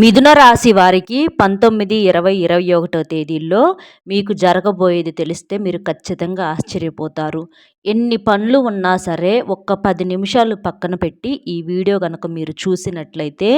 మిథున రాశి వారికి పంతొమ్మిది ఇరవై ఇరవై ఒకటో తేదీల్లో మీకు జరగబోయేది తెలిస్తే మీరు ఖచ్చితంగా ఆశ్చర్యపోతారు. ఎన్ని పనులు ఉన్నా సరే ఒక్క పది నిమిషాలు పక్కన పెట్టి ఈ వీడియో కనుక మీరు చూసినట్లయితే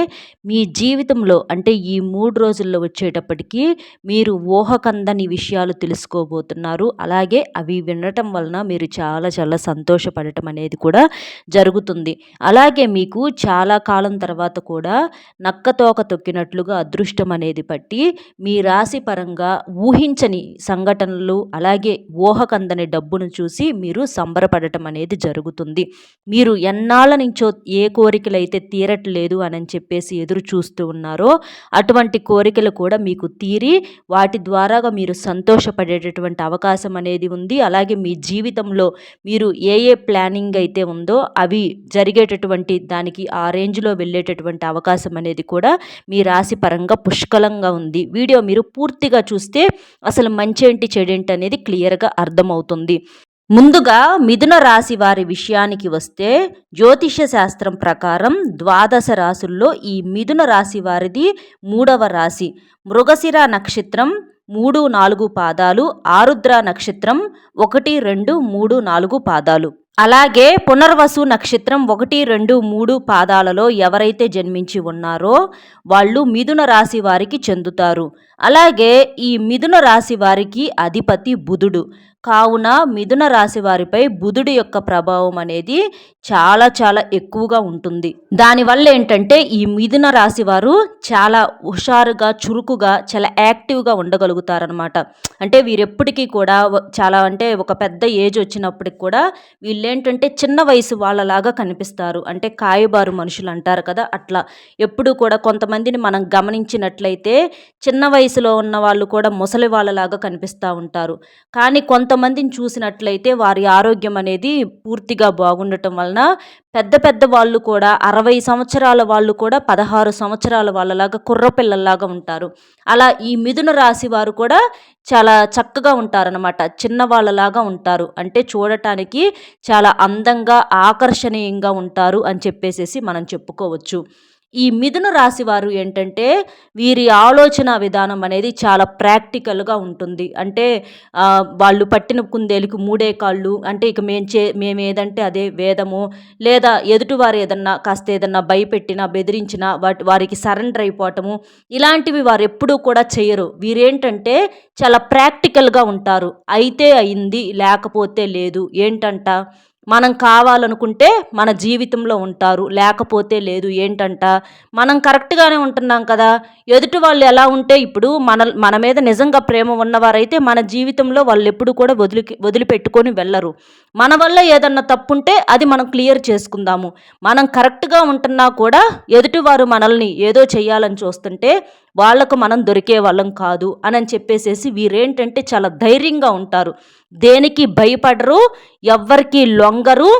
మీ జీవితంలో అంటే ఈ మూడు రోజుల్లో వచ్చేటప్పటికి మీరు ఊహకందని విషయాలు తెలుసుకోబోతున్నారు. అలాగే అవి వినటం వలన మీరు చాలా చాలా సంతోషపడటం అనేది కూడా జరుగుతుంది. అలాగే మీకు చాలా కాలం తర్వాత కూడా నక్కతోక చెప్పినట్లుగా అదృష్టం అనేది పట్టి మీ రాశి పరంగా ఊహించని సంఘటనలు అలాగే ఊహకందని డబ్బును చూసి మీరు సంబరపడటం అనేది జరుగుతుంది. మీరు ఎన్నాళ్ళ నుంచో ఏ కోరికలు అయితే తీరట్లేదు అని చెప్పేసి ఎదురు చూస్తూ ఉన్నారో అటువంటి కోరికలు కూడా మీకు తీరి వాటి ద్వారాగా మీరు సంతోషపడేటటువంటి అవకాశం అనేది ఉంది. అలాగే మీ జీవితంలో మీరు ఏ ఏ ప్లానింగ్ అయితే ఉందో అవి జరిగేటటువంటి దానికి ఆ రేంజ్లో వెళ్ళేటటువంటి అవకాశం అనేది కూడా మీ రాశి పరంగా పుష్కలంగా ఉంది. వీడియో మీరు పూర్తిగా చూస్తే అసలు మంచేంటి చెడేంటి అనేది క్లియర్గా అర్థమవుతుంది. ముందుగా మిథున రాశి వారి విషయానికి వస్తే జ్యోతిష శాస్త్రం ప్రకారం ద్వాదశ రాశుల్లో ఈ మిథున రాశి వారిది మూడవ రాశి. మృగశిర నక్షత్రం మూడు నాలుగు పాదాలు ఆరుద్ర నక్షత్రం ఒకటి రెండు మూడు నాలుగు పాదాలు. అలాగే పునర్వసు నక్షత్రం ఒకటి రెండు మూడు పాదాలలో ఎవరైతే జన్మించి ఉన్నారో వాళ్ళు మిథున రాశి వారికి చెందుతారు. అలాగే ఈ మిథున రాశి వారికి అధిపతి బుధుడు. కావున మిథున రాశి వారిపై బుధుడి యొక్క ప్రభావం అనేది చాలా చాలా ఎక్కువగా ఉంటుంది. దానివల్ల ఏంటంటే ఈ మిథున రాశి వారు చాలా హుషారుగా చురుకుగా చాలా యాక్టివ్గా ఉండగలుగుతారనమాట అంటే వీరెప్పటికీ కూడా చాలా అంటే ఒక పెద్ద ఏజ్ వచ్చినప్పటికి కూడా వీళ్ళేంటంటే చిన్న వయసు వాళ్ళలాగా కనిపిస్తారు. అంటే కాయబారు మనుషులు అంటారు కదా అట్లా. ఎప్పుడు కూడా కొంతమందిని మనం గమనించినట్లయితే చిన్న వయసు వయసులో ఉన్న వాళ్ళు కూడా ముసలి వాళ్ళలాగా కనిపిస్తూ ఉంటారు. కానీ కొంతమందిని చూసినట్లయితే వారి ఆరోగ్యం అనేది పూర్తిగా బాగుండటం వలన పెద్ద పెద్ద వాళ్ళు కూడా అరవై సంవత్సరాల వాళ్ళు కూడా పదహారు సంవత్సరాల వాళ్ళలాగా కుర్రపిల్లల్లాగా ఉంటారు. అలా ఈ మిథున రాశి వారు కూడా చాలా చక్కగా ఉంటారనమాట చిన్నవాళ్ళలాగా ఉంటారు. అంటే చూడటానికి చాలా అందంగా ఆకర్షణీయంగా ఉంటారు అని చెప్పేసేసి మనం చెప్పుకోవచ్చు. ఈ మిథున రాశి వారు ఏంటంటే వీరి ఆలోచన విధానం అనేది చాలా ప్రాక్టికల్గా ఉంటుంది. అంటే వాళ్ళు పట్టిన కుందేలుకు మూడే కాళ్ళు అంటే ఇక మేము చే మేము ఏదంటే అదే వేదము లేదా ఎదుటివారు ఏదన్నా కాస్త ఏదన్నా భయపెట్టినా బెదిరించినా వాటి వారికి సరెండర్ అయిపోవటము ఇలాంటివి వారు ఎప్పుడూ కూడా చేయరు. వీరేంటంటే చాలా ప్రాక్టికల్గా ఉంటారు. అయితే అయింది లేకపోతే లేదు ఏంటంట? మనం కావాలనుకుంటే మన జీవితంలో ఉంటారు లేకపోతే లేదు ఏంటంట? మనం కరెక్ట్గానే ఉంటున్నాం కదా? ఎదుటి వాళ్ళు ఎలా ఉంటే ఇప్పుడు మన మన మీద నిజంగా ప్రేమ ఉన్నవారైతే మన జీవితంలో వాళ్ళు ఎప్పుడు కూడా వదిలి వదిలిపెట్టుకొని వెళ్ళరు. మన వల్ల ఏదన్నా తప్పుంటే అది మనం క్లియర్ చేసుకుందాము. మనం కరెక్ట్గా ఉంటున్నా కూడా ఎదుటివారు మనల్ని ఏదో చేయాలని చూస్తుంటే వాళ్ళకు మనం దొరికే వాళ్ళం కాదు అని చెప్పేసేసి వీరేంటంటే చాలా ధైర్యంగా ఉంటారు. దేనికి భయపడరు ఎవ్వరికి లొంగరు.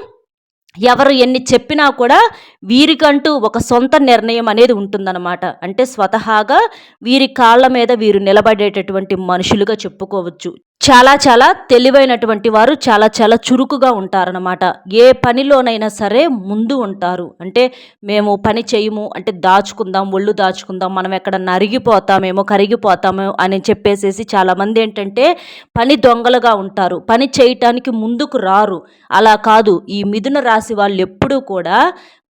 ఎవరు ఎన్ని చెప్పినా కూడా వీరికంటూ ఒక సొంత నిర్ణయం అనేది ఉంటుందన్నమాట. అంటే స్వతహాగా వీరి కాళ్ళ మీద వీరు నిలబడేటటువంటి మనుషులుగా చెప్పుకోవచ్చు. చాలా చాలా తెలివైనటువంటి వారు చాలా చాలా చురుకుగా ఉంటారనమాట ఏ పనిలోనైనా సరే ముందు ఉంటారు. అంటే మేము పని చేయము అంటే దాచుకుందాం ఒళ్ళు దాచుకుందాం మనం ఎక్కడ నరిగిపోతామేమో కరిగిపోతామో అని చెప్పేసేసి చాలామంది ఏంటంటే పని దొంగలుగా ఉంటారు. పని చేయటానికి ముందుకు రారు. అలా కాదు. ఈ మిథున రాశి వాళ్ళు ఎప్పుడూ కూడా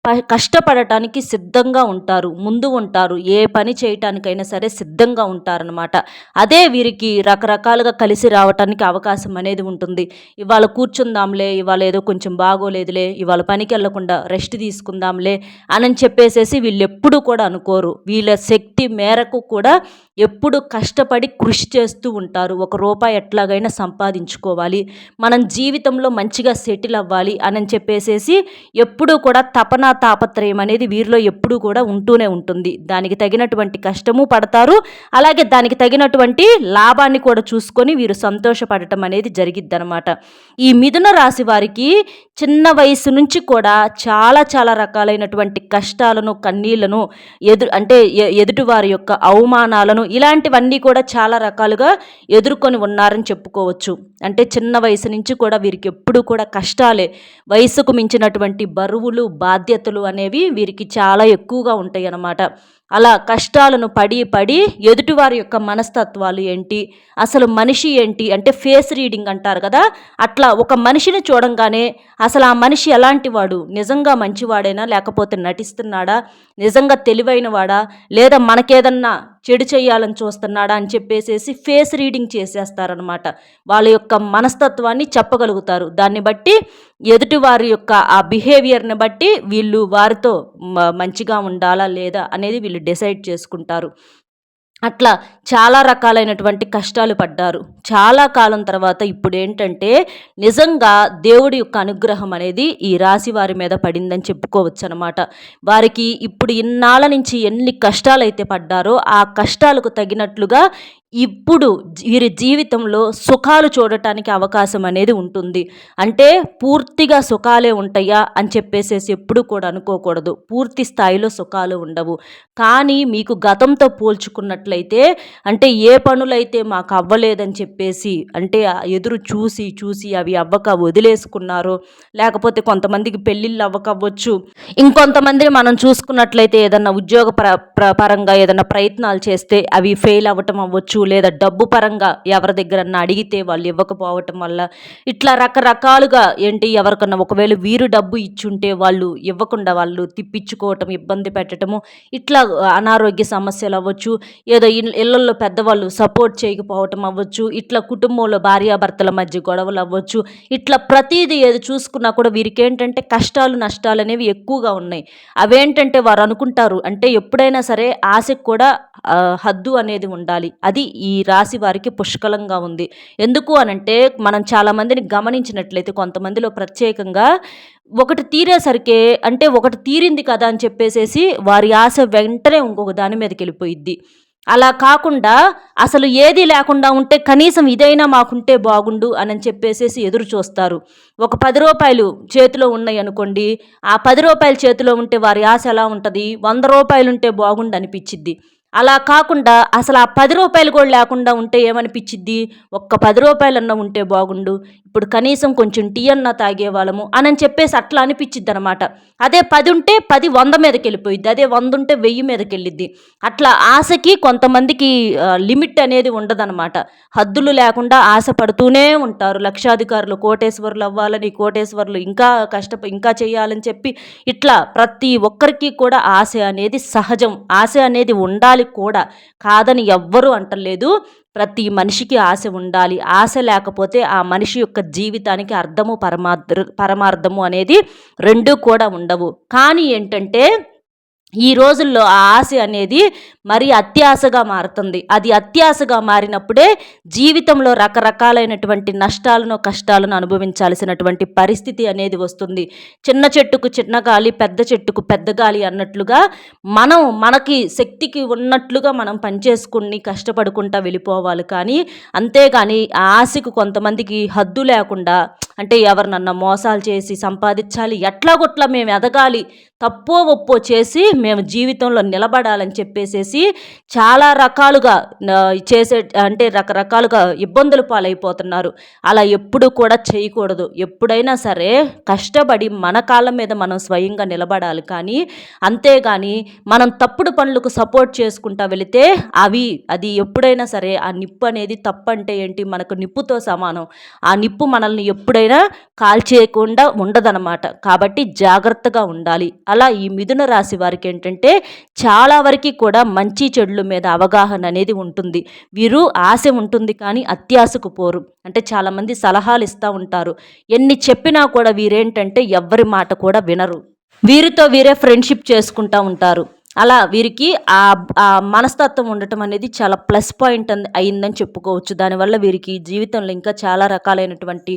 కష్టపడటానికి సిద్ధంగా ఉంటారు ముందు ఉంటారు ఏ పని చేయటానికైనా సరే సిద్ధంగా ఉంటారనమాట అదే వీరికి రకరకాలుగా కలిసి రావటానికి అవకాశం అనేది ఉంటుంది. ఇవాళ కూర్చుందాంలే ఇవాళ ఏదో కొంచెం బాగోలేదులే ఇవాళ పనికి వెళ్ళకుండా రెస్ట్ తీసుకుందాంలే అని చెప్పేసేసి వీళ్ళు ఎప్పుడు కూడా అనుకోరు. వీళ్ళ శక్తి మేరకు కూడా ఎప్పుడు కష్టపడి కృషి చేస్తూ ఉంటారు. ఒక రూపాయి ఎట్లాగైనా సంపాదించుకోవాలి. మనం జీవితంలో మంచిగా సెటిల్ అవ్వాలి అని చెప్పేసేసి ఎప్పుడూ కూడా తపన తాపత్రయం అనేది వీరిలో ఎప్పుడూ కూడా ఉంటూనే ఉంటుంది. దానికి తగినటువంటి కష్టము పడతారు. అలాగే దానికి తగినటువంటి లాభాన్ని కూడా చూసుకొని వీరు సంతోషపడటం అనేది జరిగిద్ది అనమాట ఈ మిథున రాశి వారికి చిన్న వయసు నుంచి కూడా చాలా చాలా రకాలైనటువంటి కష్టాలను కన్నీళ్ళను ఎదు అంటే ఎదుటివారి యొక్క అవమానాలను ఇలాంటివన్నీ కూడా చాలా రకాలుగా ఎదుర్కొని ఉన్నారని చెప్పుకోవచ్చు. అంటే చిన్న వయసు నుంచి కూడా వీరికి ఎప్పుడూ కూడా కష్టాలే. వయసుకు మించినటువంటి బరువులు బాధ్యతలు అనేవి వీరికి చాలా ఎక్కువగా ఉంటాయి అన్నమాట అలా కష్టాలను పడి పడి ఎదుటివారి యొక్క మనస్తత్వాలు ఏంటి? అసలు మనిషి ఏంటి? అంటే ఫేస్ రీడింగ్ అంటారు కదా అట్లా ఒక మనిషిని చూడంగానే అసలు ఆ మనిషి ఎలాంటి వాడు? నిజంగా మంచివాడైనా? లేకపోతే నటిస్తున్నాడా? నిజంగా తెలివైనవాడా? లేదా మనకేదన్నా చెడు చేయాలని చూస్తున్నాడా? అని చెప్పేసేసి ఫేస్ రీడింగ్ చేసేస్తారనమాట వాళ్ళ యొక్క మనస్తత్వాన్ని చెప్పగలుగుతారు. దాన్ని బట్టి ఎదుటి వారి యొక్క ఆ బిహేవియర్ని బట్టి వీళ్ళు వారితో మంచిగా ఉండాలా లేదా అనేది వీళ్ళు డిసైడ్ చేసుకుంటారు. అట్లా చాలా రకాలైనటువంటి కష్టాలు పడ్డారు. చాలా కాలం తర్వాత ఇప్పుడు ఏంటంటే నిజంగా దేవుడి యొక్క అనుగ్రహం అనేది ఈ రాశి వారి మీద పడిందని చెప్పుకోవచ్చు అనమాట వారికి ఇప్పుడు ఇన్నాళ్ళ నుంచి ఎన్ని కష్టాలు అయితే పడ్డారో ఆ కష్టాలకు తగినట్లుగా ఇప్పుడు వీరి జీవితంలో సుఖాలు చూడటానికి అవకాశం అనేది ఉంటుంది. అంటే పూర్తిగా సుఖాలే ఉంటాయా అని చెప్పేసేసి ఎప్పుడు కూడా అనుకోకూడదు. పూర్తి స్థాయిలో సుఖాలు ఉండవు. కానీ మీకు గతంతో చేసినట్లయితే అంటే ఏ పనులైతే మాకు అవ్వలేదని చెప్పేసి అంటే ఎదురు చూసి చూసి అవి అవ్వక వదిలేసుకున్నారో లేకపోతే కొంతమందికి పెళ్ళిళ్ళు అవ్వకవ్వచ్చు ఇంకొంతమందిని మనం చూసుకున్నట్లయితే ఏదన్నా ఉద్యోగ పరంగా ఏదన్నా ప్రయత్నాలు చేస్తే అవి ఫెయిల్ అవ్వటం అవ్వచ్చు లేదా డబ్బు పరంగా ఎవరి దగ్గరన్నా అడిగితే వాళ్ళు ఇవ్వకపోవటం వల్ల ఇట్లా రకరకాలుగా ఏంటి ఎవరికన్నా ఒకవేళ వీరు డబ్బు ఇచ్చుంటే వాళ్ళు ఇవ్వకుండా వాళ్ళు తిప్పించుకోవటం ఇబ్బంది పెట్టడము ఇట్లా అనారోగ్య సమస్యలు అవ్వచ్చు లేదా ఇళ్ళల్లో పెద్దవాళ్ళు సపోర్ట్ చేయకపోవటం అవ్వచ్చు ఇట్లా కుటుంబంలో భార్యాభర్తల మధ్య గొడవలు అవ్వచ్చు ఇట్లా ప్రతిదీ ఏది చూసుకున్నా కూడా వీరికి ఏంటంటే కష్టాలు నష్టాలు అనేవి ఎక్కువగా ఉన్నాయి. అవేంటంటే వారు అనుకుంటారు అంటే ఎప్పుడైనా సరే ఆశకు కూడా హద్దు అనేది ఉండాలి. అది ఈ రాశి వారికి పుష్కలంగా ఉంది. ఎందుకు అనంటే మనం చాలామందిని గమనించినట్లయితే కొంతమందిలో ప్రత్యేకంగా ఒకటి తీరేసరికే అంటే ఒకటి తీరింది కదా అని చెప్పేసేసి వారి ఆశ వెంటనే ఇంకొక దాని మీదకి వెళ్ళిపోయిద్ది. అలా కాకుండా అసలు ఏది లేకుండా ఉంటే కనీసం ఇదైనా మాకుంటే బాగుండు అని చెప్పేసేసి ఎదురు చూస్తారు. ఒక పది రూపాయలు చేతిలో ఉన్నాయి అనుకోండి ఆ పది రూపాయలు చేతిలో ఉంటే వారి ఆశ ఎలా ఉంటుంది? వంద రూపాయలు ఉంటే బాగుండు అనిపించిద్ది అలా కాకుండా అసలు ఆ పది రూపాయలు కూడా లేకుండా ఉంటే ఏమనిపించిద్ది ఒక్క పది రూపాయలన్నా ఉంటే బాగుండు. ఇప్పుడు కనీసం కొంచెం టీ అన్న తాగేవాళ్ళము అని చెప్పేసి అట్లా అనిపించిద్ది అనమాట అదే పది ఉంటే పది వంద మీదకి వెళ్ళిపోయిద్ది అదే వంద ఉంటే వెయ్యి మీదకి వెళ్ళిద్ది అట్లా ఆశకి కొంతమందికి లిమిట్ అనేది ఉండదనమాట హద్దులు లేకుండా ఆశ పడుతూనే ఉంటారు. లక్షాధికారులు కోటేశ్వరులు అవ్వాలని కోటేశ్వరులు ఇంకా కష్ట ఇంకా చేయాలని చెప్పి ఇట్లా ప్రతి ఒక్కరికి కూడా ఆశ అనేది సహజం. ఆశ అనేది ఉండాలి ఉండాలి కూడా. కాదని ఎవ్వరూ అంటలేదు. ప్రతి మనిషికి ఆశ ఉండాలి. ఆశ లేకపోతే ఆ మనిషి యొక్క జీవితానికి అర్థము పరమార్థ పరమార్థము అనేది రెండూ కూడా ఉండవు. కానీ ఏంటంటే ఈ రోజుల్లో ఆ ఆశ అనేది మరి అత్యాశగా మారుతుంది. అది అత్యాశగా మారినప్పుడే జీవితంలో రకరకాలైనటువంటి నష్టాలను కష్టాలను అనుభవించాల్సినటువంటి పరిస్థితి అనేది వస్తుంది. చిన్న చెట్టుకు చిన్న గాలి పెద్ద చెట్టుకు పెద్ద గాలి అన్నట్లుగా మనం మనకి శక్తికి ఉన్నట్లుగా మనం పనిచేసుకుని కష్టపడుకుంటా వెళ్ళిపోవాలి. కానీ అంతేగాని ఆ ఆశకు కొంతమందికి హద్దు లేకుండా అంటే ఎవరినన్నా మోసాలు చేసి సంపాదించాలి ఎట్లాగొట్లా మేము ఎదగాలి తప్పో ఒప్పో చేసి మేము జీవితంలో నిలబడాలని చెప్పేసేసి చాలా రకాలుగా చేసే అంటే రకరకాలుగా ఇబ్బందులు పాలైపోతున్నారు. అలా ఎప్పుడు కూడా చేయకూడదు. ఎప్పుడైనా సరే కష్టపడి మన కాళ్ళ మీద మనం స్వయంగా నిలబడాలి. కానీ అంతేగాని మనం తప్పుడు పనులకు సపోర్ట్ చేసుకుంటా వెళితే అవి అది ఎప్పుడైనా సరే ఆ నిప్పు అనేది తప్పంటే ఏంటి? మనకు నిప్పుతో సమానం. ఆ నిప్పు మనల్ని ఎప్పుడైనా కాల్చేయకుండా ఉండదనమాట కాబట్టి జాగ్రత్తగా ఉండాలి. అలా ఈ మిథున రాశి వారికి ఏంటంటే చాలా వరకు కూడా మంచి చెడుల మీద అవగాహన అనేది ఉంటుంది. వీరు ఆశ ఉంటుంది కానీ అత్యాశకు పోరు. అంటే చాలామంది సలహాలు ఇస్తూ ఉంటారు. ఎన్ని చెప్పినా కూడా వీరేంటంటే ఎవ్వరి మాట కూడా వినరు. వీరితో వీరే ఫ్రెండ్షిప్ చేసుకుంటూ ఉంటారు. అలా వీరికి ఆ మనస్తత్వం ఉండటం అనేది చాలా ప్లస్ పాయింట్ అయిందని చెప్పుకోవచ్చు. దానివల్ల వీరికి జీవితంలో ఇంకా చాలా రకాలైనటువంటి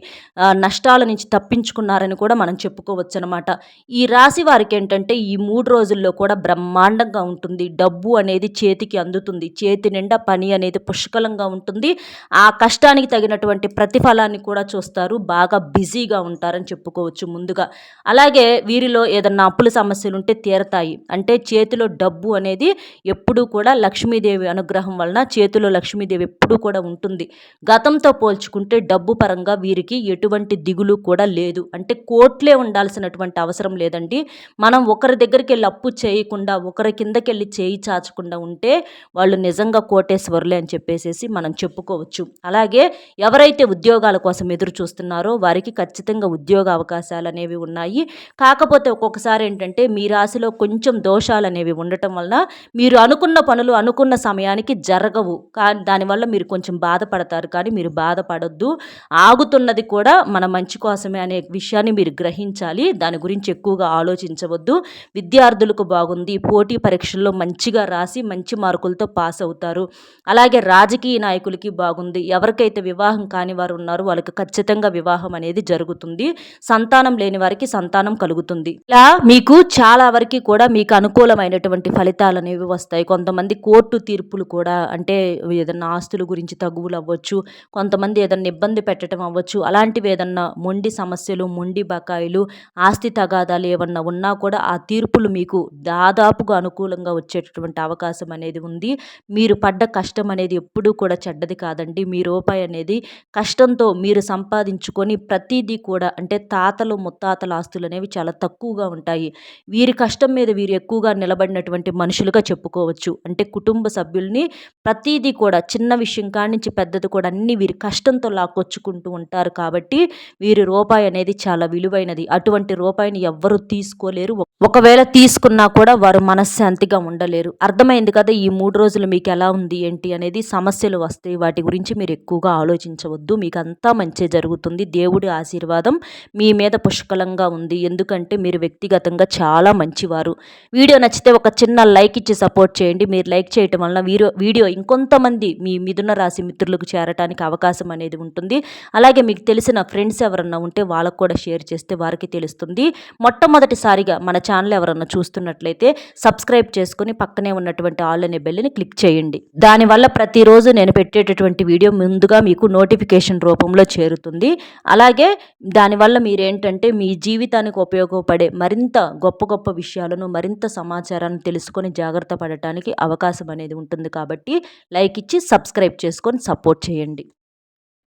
నష్టాల నుంచి తప్పించుకున్నారని కూడా మనం చెప్పుకోవచ్చు అనమాట ఈ రాశి వారికి ఏంటంటే ఈ మూడు రోజుల్లో కూడా బ్రహ్మాండంగా ఉంటుంది. డబ్బు అనేది చేతికి అందుతుంది. చేతి నిండా పని అనేది పుష్కలంగా ఉంటుంది. ఆ కష్టానికి తగినటువంటి ప్రతిఫలాన్ని కూడా చూస్తారు. బాగా బిజీగా ఉంటారని చెప్పుకోవచ్చు ముందుగా. అలాగే వీరిలో ఏదన్నా అప్పుల సమస్యలు ఉంటే తీరతాయి. అంటే చేతిలో చేతిలో డబ్బు అనేది ఎప్పుడూ కూడా లక్ష్మీదేవి అనుగ్రహం వలన చేతిలో లక్ష్మీదేవి ఎప్పుడూ కూడా ఉంటుంది. గతంతో పోల్చుకుంటే డబ్బు పరంగా వీరికి ఎటువంటి దిగులు కూడా లేదు. అంటే కోట్లే ఉండాల్సినటువంటి అవసరం లేదండి. మనం ఒకరి దగ్గరికి వెళ్ళి అప్పు చేయకుండా ఒకరి కిందకి వెళ్ళి చేయి చాచకుండా ఉంటే వాళ్ళు నిజంగా కోటేశ్వరులే అని చెప్పేసి మనం చెప్పుకోవచ్చు. అలాగే ఎవరైతే ఉద్యోగాల కోసం ఎదురు చూస్తున్నారో వారికి ఖచ్చితంగా ఉద్యోగ అవకాశాలు అనేవి ఉన్నాయి. కాకపోతే ఒక్కొక్కసారి ఏంటంటే మీ రాశిలో కొంచెం దోషాలు అనేవి ఉండటం వలన మీరు అనుకున్న పనులు అనుకున్న సమయానికి జరగవు. కానీ దానివల్ల మీరు కొంచెం బాధపడతారు. కానీ మీరు బాధపడద్దు. ఆగుతున్నది కూడా మన మంచి కోసమే అనే విషయాన్ని మీరు గ్రహించాలి. దాని గురించి ఎక్కువగా ఆలోచించవద్దు. విద్యార్థులకు బాగుంది. పోటీ పరీక్షల్లో మంచిగా రాసి మంచి మార్కులతో పాస్ అవుతారు. అలాగే రాజకీయ నాయకులకి బాగుంది. ఎవరికైతే వివాహం కాని వారు ఉన్నారో వాళ్ళకి ఖచ్చితంగా వివాహం అనేది జరుగుతుంది. సంతానం లేని వారికి సంతానం కలుగుతుంది. ఇలా మీకు చాలా వరకు కూడా మీకు అనుకూలమైనటువంటి ఫలితాలు అనేవి వస్తాయి. కొంతమంది కోర్టు తీర్పులు కూడా అంటే ఏదన్నా ఆస్తుల గురించి తగువులు అవ్వచ్చు కొంతమంది ఏదన్నా ఇబ్బంది పెట్టడం అవ్వచ్చు అలాంటివి ఏదన్నా మొండి సమస్యలు మొండి బకాయిలు ఆస్తి తగాదాలు ఏమన్నా ఉన్నా కూడా ఆ తీర్పులు మీకు దాదాపుగా అనుకూలంగా వచ్చేటటువంటి అవకాశం అనేది ఉంది. మీరు పడ్డ కష్టం అనేది ఎప్పుడూ కూడా చెడ్డది కాదండి. మీ రూపాయి అనేది కష్టంతో మీరు సంపాదించుకొని ప్రతిదీ కూడా అంటే తాతలు ముత్తాతల ఆస్తులు అనేవి చాలా తక్కువగా ఉంటాయి. వీరి కష్టం మీద వీరు ఎక్కువగా ఉన్నటువంటి మనుషులుగా చెప్పుకోవచ్చు. అంటే కుటుంబ సభ్యుల్ని ప్రతిదీ కూడా చిన్న విషయం కానించి పెద్దది కూడా అన్ని వీరి కష్టంతో లాక్కొచ్చుకుంటూ ఉంటారు కాబట్టి వీరి రూపాయి అనేది చాలా విలువైనది. అటువంటి రూపాయిని ఎవ్వరూ తీసుకోలేరు. ఒకవేళ తీసుకున్నా కూడా వారు మనశ్శాంతిగా ఉండలేరు. అర్థమైంది కదా ఈ మూడు రోజులు మీకు ఎలా ఉంది ఏంటి అనేది సమస్యలు వస్తాయి. వాటి గురించి మీరు ఎక్కువగా ఆలోచించవద్దు. మీకు అంతా మంచి జరుగుతుంది. దేవుడి ఆశీర్వాదం మీ మీద పుష్కలంగా ఉంది. ఎందుకంటే మీరు వ్యక్తిగతంగా చాలా మంచివారు. వీడియో నచ్చితే ఒక ఒక చిన్న లైక్ ఇచ్చి సపోర్ట్ చేయండి. మీరు లైక్ చేయటం వలన వీడియో వీడియో ఇంకొంతమంది మీ మిథున రాశి మిత్రులకు చేరటానికి అవకాశం అనేది ఉంటుంది. అలాగే మీకు తెలిసిన ఫ్రెండ్స్ ఎవరన్నా ఉంటే వాళ్ళకు కూడా షేర్ చేస్తే వారికి తెలుస్తుంది. మొట్టమొదటిసారిగా మన ఛానల్ ఎవరన్నా చూస్తున్నట్లయితే సబ్స్క్రైబ్ చేసుకుని పక్కనే ఉన్నటువంటి ఆల్ అనే బెల్ని క్లిక్ చేయండి. దానివల్ల ప్రతిరోజు నేను పెట్టేటటువంటి వీడియో ముందుగా మీకు నోటిఫికేషన్ రూపంలో చేరుతుంది. అలాగే దానివల్ల మీరేంటంటే మీ జీవితానికి ఉపయోగపడే మరింత గొప్ప గొప్ప విషయాలను మరింత సమాచారాన్ని మనం తెలుసుకొని జాగ్రత్త పడటానికి అవకాశం అనేది ఉంటుంది కాబట్టి లైక్ ఇచ్చి సబ్స్క్రైబ్ చేసుకొని సపోర్ట్ చేయండి.